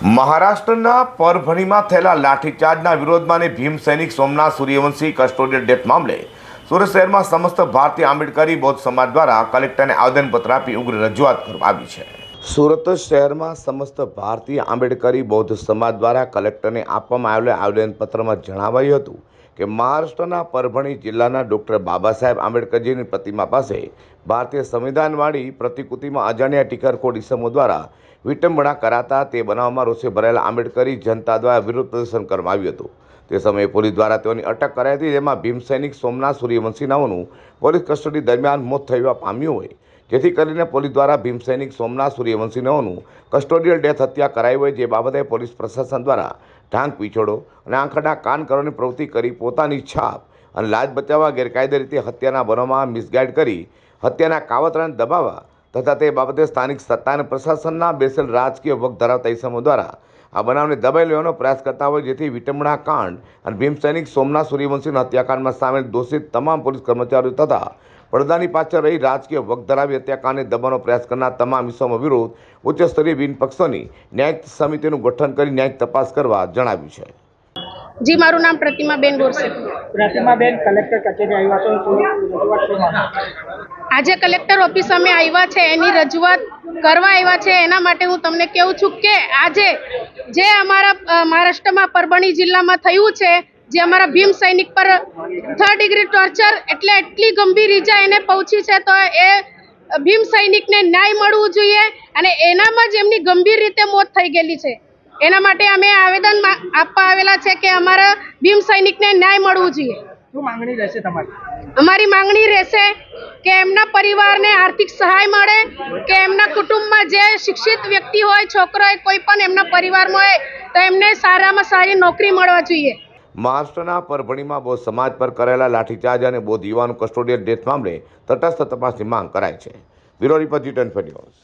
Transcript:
મહારાષ્ટ્રના પરભણીમાં થયેલા લાઠીચાર્જના વિરોધમાં અને ભીમ સૈનિક સોમનાથ સૂર્યવંશી કસ્ટોડિયલ ડેથ મામલે સુરત શહેરમાં સમસ્ત ભારતીય આંબેડકરી બૌદ્ધ સમાજ દ્વારા કલેક્ટરને આવેદનપત્ર આપી ઉગ્ર રજૂઆત કરવામાં આવી છે. સુરત શહેરમાં સમસ્ત ભારતીય આંબેડકરી બૌદ્ધ સમાજ દ્વારા કલેક્ટરને આપવામાં આવેલા આવેદનપત્રમાં જણાવાયું હતું કે મહારાષ્ટ્રના પરભણી જિલ્લાના ડૉક્ટર બાબા સાહેબ આંબેડકરજીની પ્રતિમા પાસે ભારતીય સંવિધાનવાળી પ્રતિકૃતિમાં અજાણ્યા ટીકરખોડ ઇસમો દ્વારા વિટંબણા કરાતા તે બનાવમાં રોષે ભરાયેલા આંબેડકરી જનતા દ્વારા વિરોધ પ્રદર્શન કરવામાં આવ્યું હતું. તે સમયે પોલીસ દ્વારા તેઓની અટક કરાઈ હતી, જેમાં ભીમ સૈનિક સોમનાથ સૂર્યવંશી નાઓનું પોલીસ કસ્ટડી દરમિયાન મોત થવા પામ્યું હોય. જેથી કરીને પોલીસ દ્વારા ભીમ સૈનિક સોમનાથ સૂર્યવંશી નાઓનું કસ્ટોડિયલ ડેથ હત્યા કરાઈ હોય, જે બાબતે પોલીસ પ્રશાસન દ્વારા ઢાંક પીછોડો અને આંખડા કાન કરવાની પ્રવૃત્તિ કરી પોતાની છાપ અને લાજ બચાવવા ગેરકાયદે રીતે હત્યાના બનાવમાં મિસગાઈડ કરી હત્યાના કાવતરાને દબાવવા તથા તે બાબતે સ્થાનિક સત્તા અને પ્રશાસનના બેસેલ રાજકીય વગ ધરાવતા ઇસમો દ્વારા આ બનાવને દબાઈ લેવાનો પ્રયાસ કરતા હોય જેથી વિટંબણા કાંડ અને ભીમ સૈનિક સોમનાથ સૂર્યવંશીના હત્યાકાંડમાં સામેલ દોષિત તમામ પોલીસ કર્મચારીઓ તથા પડદાની પાછળ રહી રાજકીય વગ ધરાવી હત્યાકાંડને દબાવવાનો પ્રયાસ કરનાર તમામ ઇસમો વિરુદ્ધ ઉચ્ચ સ્તરીય બિન પક્ષોની ન્યાયિક સમિતિનું ગઠન કરી ન્યાયિક તપાસ કરવા જણાવ્યું છે. જી મારું નામ પ્રતિમાબેન બોરસે પ્રતિમાબેન કલેક્ટર કચેરી આવ્યા છો આજે કલેક્ટર ઓફિસ અમે આવ્યા છે એની રજૂઆત કરવા આવ્યા છે એના માટે હું તમને કહું છું કે આજે જે અમારા મહારાષ્ટ્રમાં પરભણી જિલ્લામાં થયું છે જે અમારા ભીમ સૈનિક પર થર્ડ ડિગ્રી ટોર્ચર એટલે એટલી ગંભીર ઈજા એને પહોંચી છે તો એ ભીમ સૈનિકને ન્યાય મળવું જોઈએ અને એનામાં જ એમની ગંભીર રીતે મોત થઈ ગયેલી છે. એના માટે અમે આવેદન આપવા આવેલા છે કે અમારા ભીમ સૈનિકને ન્યાય મળવું જોઈએ. શું માંગણી રહેશે તમારી? અમારી માંગણી રહેશે કે એમના પરિવારને આર્થિક સહાય મળે કે એમના કુટુંબમાં જે શિક્ષિત વ્યક્તિ હોય છોકરો હોય કોઈ પણ એમના પરિવારમાં હોય તો એમને સારામાં સારી નોકરી મળવા જોઈએ. મહારાષ્ટ્રના પરભણીમાં બૌદ્ધ સમાજ પર કરેલા લાઠીચાર્જ અને બૌદ્ધ યુવાનો કસ્ટોડિયલ ડેથ મામલે તટસ્થ તપાસની માંગ કરાઈ છે. Bureau report G twenty news.